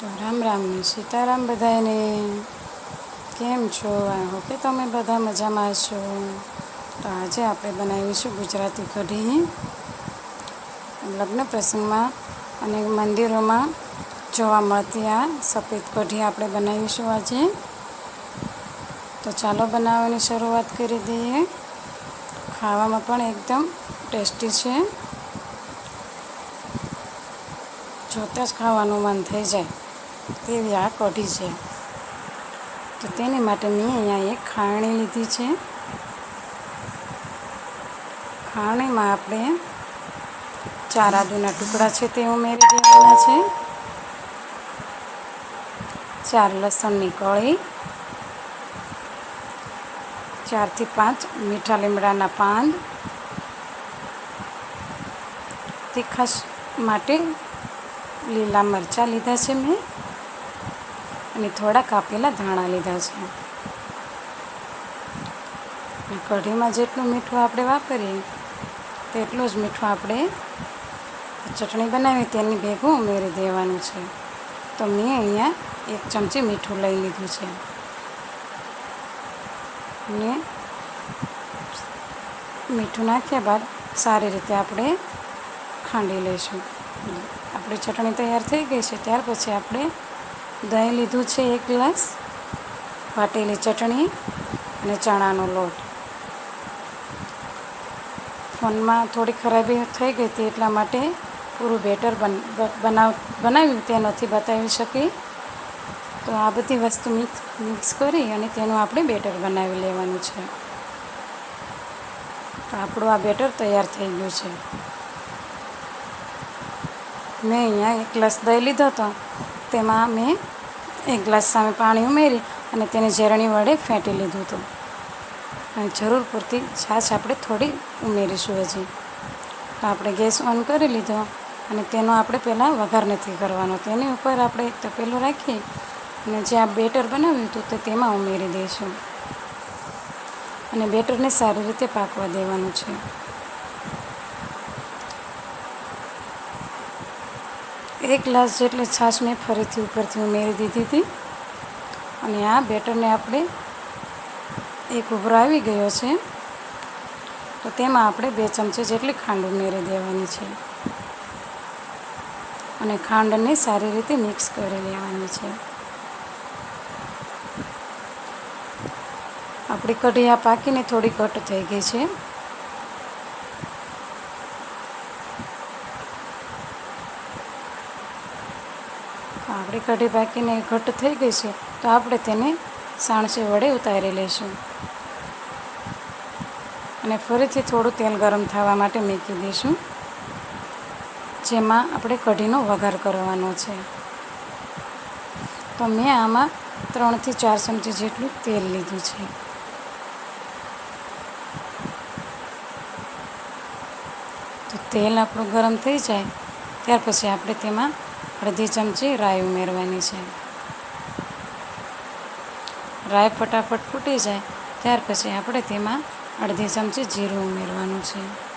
તો રામ રામ, સીતારામ બધાને કેમ છો? આઈ હોપ કે તમે બધા મજામાં છો તો આજે આપણે બનાવીશું ગુજરાતી કઢી. લગ્ન પ્રસંગમાં અને મંદિરોમાં જોવા મળતી આ સફેદ કઢી આપણે બનાવીશું આજે. તો ચાલો બનાવવાની શરૂઆત કરી દઈએ. ખાવામાં પણ એકદમ ટેસ્ટી છે. જોતાં જ ખાવાનું મન થઈ જાય. તેવી આ કઢી છે. તો તેની માટે મેં અહીંયા એક ખાણી લીધી છે. ખાણીમાં આપણે ચાર આદુના ટુકડા છે તે ઉમેરી દેવાના છે. ચાર લસણની કળી. ચારથી પાંચ મીઠા લીમડાના પાન તીખાશ માટે લીલા મરચાં લીધા છે મેં. અને થોડા કાપેલા ધાણા લીધા છે. કઢીમાં જેટલું મીઠું આપણે વાપરીએ, તેટલું જ મીઠું આપણે ચટણી બનાવી તેની ભેગું ઉમેરી દેવાનું છે. તો મેં અહીંયા એક ચમચી મીઠું લઈ લીધું છે. અને મીઠું નાખ્યા બાદ સારી રીતે આપણે ખાંડી લઈશું. આપણી ચટણી તૈયાર થઈ ગઈ છે, ત્યાર પછી આપણે દહીં લીધું છે એક ગ્લાસ, વાટેલી ચટણી અને ચણાનો લોટ. ફોનમાં થોડી ખરાબી થઈ ગઈ હતી એટલા માટે પૂરું બેટર બનાવ, બનાવ્યું તે નથી બતાવી શકી. તો આ બધી વસ્તુ મિક્સ મિક્સ કરી અને તેનું આપણે બેટર બનાવી લેવાનું છે. તો આપણું આ બેટર તૈયાર થઈ ગયું છે. મેં અહીંયા એક ગ્લાસ દહીં લીધો હતો. તેમાં મેં એક ગ્લાસ સામે પાણી ઉમેરી અને તેને ઝેરણી વડે ફેંટી લીધું હતું. અને જરૂર પૂરતી છાશ આપણે થોડી ઉમેરીશું હજી. તો આપણે ગેસ ઓન કરી લીધો અને તેનો આપણે પહેલાં વઘાર નથી કરવાનો. તેની ઉપર આપણે એક તપેલું રાખી અને જે આ બેટર બનાવ્યું હતું તે તેમાં ઉમેરી દઈશું. અને બેટરને સારી રીતે પાકવા દેવાનું છે. એક ગ્લાસ જેટલી છાશ મેં ફરીથી ઉપરથી ઉમેરી દીધી હતી. અને આ બેટરને આપણે એક ઉભરો આવી ગયો છે. તો તેમાં આપણે બે ચમચી જેટલી ખાંડ ઉમેરી દેવાની છે. અને ખાંડને સારી રીતે મિક્સ કરી લેવાની છે. આપણી કઢી પાકીને થોડી ઘટ થઈ ગઈ છે. આપણી કઢી પાકીને ઘટ થઈ ગઈ છે, તો આપણે તેને સાણસી વડે ઉતારી લઈશું. અને ફરીથી થોડું તેલ ગરમ થવા માટે મૂકી દઈશું, જેમાં આપણે કઢીનો વઘાર કરવાનો છે. તો મેં આમાં ત્રણથી ચાર ચમચી જેટલું તેલ લીધું છે. તો તેલ આપણું ગરમ થઈ જાય, ત્યાર પછી આપણે તેમાં અડધી ચમચી રાઈ ઉમેરવાની છે. રાઈ ફટાફટ ફૂટી જાય, ત્યાર પછી આપણે તેમાં અડધી ચમચી જીરું ઉમેરવાનું છે.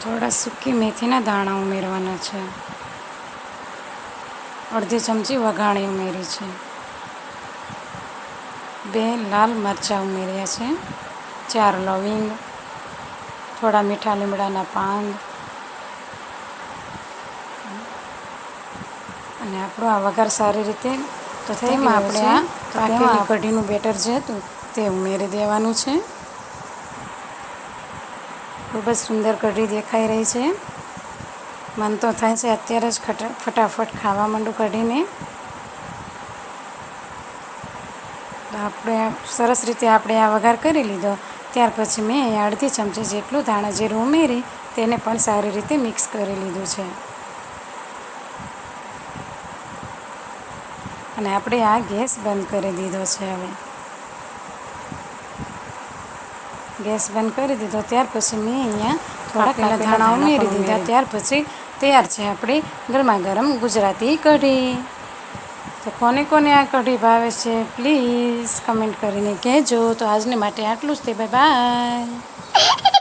થોડા સૂકી મેથીના દાણા ઉમેરવાના છે. અડધી ચમચી વઘાણી ઉમેરી છે. બે લાલ મરચાં ઉમેર્યા છે. ચાર લવિંગ, થોડા મીઠા લીમડાના પાન અને આપણો આ વઘાર સારી રીતે તો તેમાં આપણે આ પાકેલી કઢીનું બેટર જે હતું તે ઉમેરી દેવાનું છે. ખૂબ જ સુંદર કઢી દેખાઈ રહી છે. મન તો થાય છે અત્યારે જ ફટાફટ ખાવા માંડું કઢીને. આપણે સરસ રીતે આપણે આ વઘાર કરી લીધો. ત્યાર પછી મેં અડધી ચમચી જેટલું ધાણા જીરું ઉમેરી તેને પણ સારી રીતે મિક્સ કરી લીધું છે. અને આપણે આ ગેસ બંધ કરી દીધો છે હવે. ગેસ બંધ કરી દીધો ત્યાર પછી મેં અહીંયા થોડા પેલા ધાણા ઉમેરી દીધા. ત્યાર પછી તૈયાર છે આપણી ગરમા ગરમ ગુજરાતી કઢી. તો કોને કોને આ કઢી ભાવે છે પ્લીઝ કમેન્ટ કરીને કહેજો. તો આજને માટે આટલું જ તે. Bye bye.